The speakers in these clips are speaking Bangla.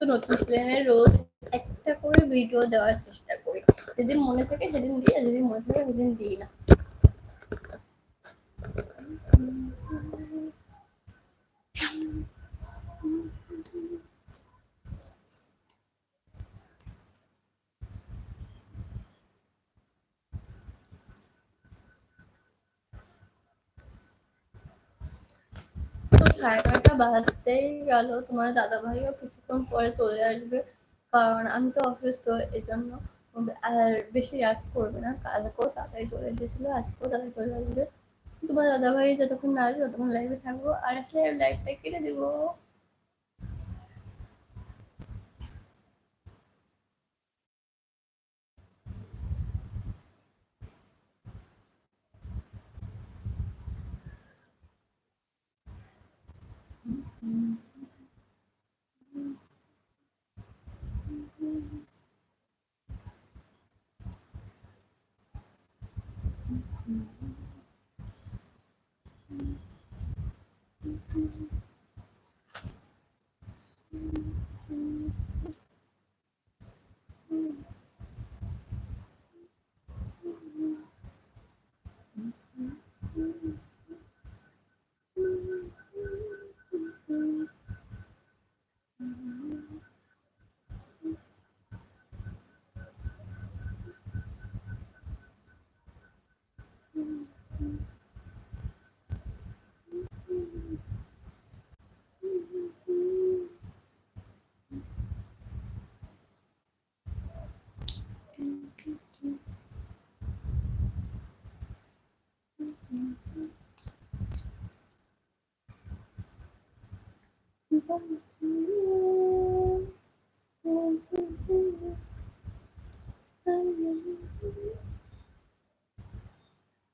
নতুন প্ল্যানে রোজ একটা করে ভিডিও দেওয়ার চেষ্টা করি। যেদিন মনে থাকে সেদিন দিই, আর যেদিন মনে থাকে সেদিন দিই না তো সাড়ে নয়টা বাজতেই গেল। তোমার দাদা ভাইও কিছুক্ষণ পরে চলে আসবে, কারণ আমি তো অসুস্থ জন্য আর বেশি রাত করবে না। কালকেও তাড়াতাড়ি চলে এসেছিল, আজকেও তাড়াতাড়ি চলে আসবে। তোমার দাদা ভাই যতক্ষণ না আসবে, ততক্ষণ লাইভে থাকব। আর আসলে লাইভটা কেটে দেবো। Mm-hmm.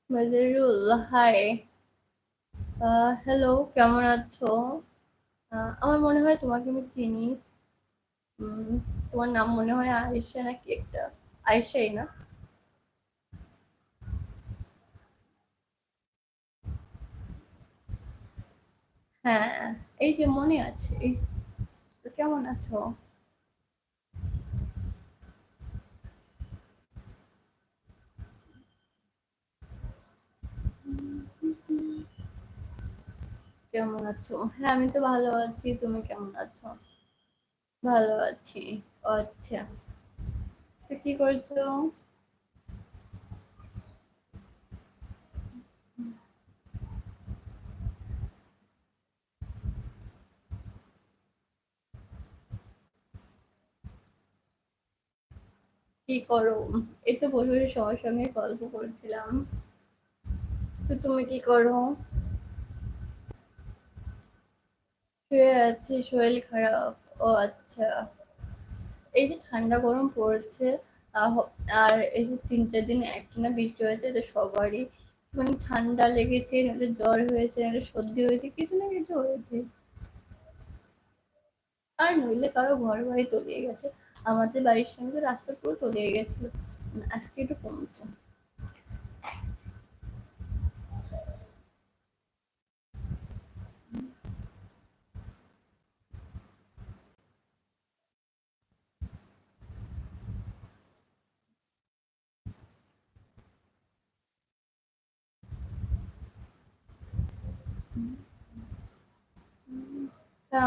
মাজরুল হাই হ্যালো কেমন আছো? আমার মনে হয় তোমাকে আমি চিনি। তোমার নাম মনে হয় আয়েশা নাকি একটা? আয়েশাই না? হ্যাঁ এই যে মনে আছে কেমন আছো? কেমন আছো? হ্যাঁ আমি তো ভালো আছি, তুমি কেমন আছো? ভালো আছি আচ্ছা। তো কি করছ? কি করো? এই তো বসে বসে সবার সঙ্গে গল্প করছিলাম। তো তুমি কি করো? শুয়ে আছি, শরীর খারাপ। ও আচ্ছা। এই যে ঠান্ডা গরম পড়ছে আর এই যে তিন চার দিন একটানা বৃষ্টি হয়েছে তো সবারই মানে ঠান্ডা লেগেছে, নাহলে জ্বর হয়েছে, নাহলে সর্দি হয়েছে, কিছু না কিছু হয়েছে। আর নইলে কারও ঘর বাড়ি তলিয়ে গেছে। আমাদের বাড়ির সঙ্গে রাস্তা পুরো তলিয়ে গেছিল। আজকে একটু কমছে।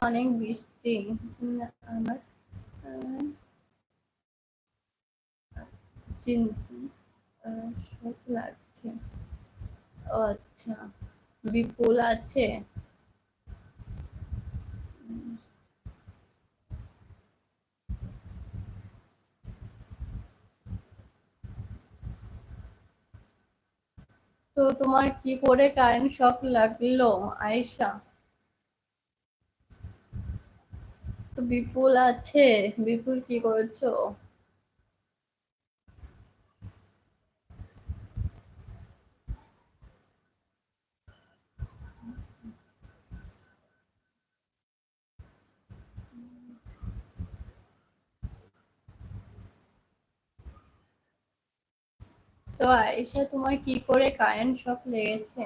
অনেক বৃষ্টি। আমার শোক লাগছে। ও আচ্ছা বিপুল আছে। তো তোমার কি করে কারেন্ট শক লাগল, আয়েশা? তো বিপুল আছে। বিপুল কি করছ? তো আয়েশা তোমার কি করে কারেন্ট শক লেগেছে?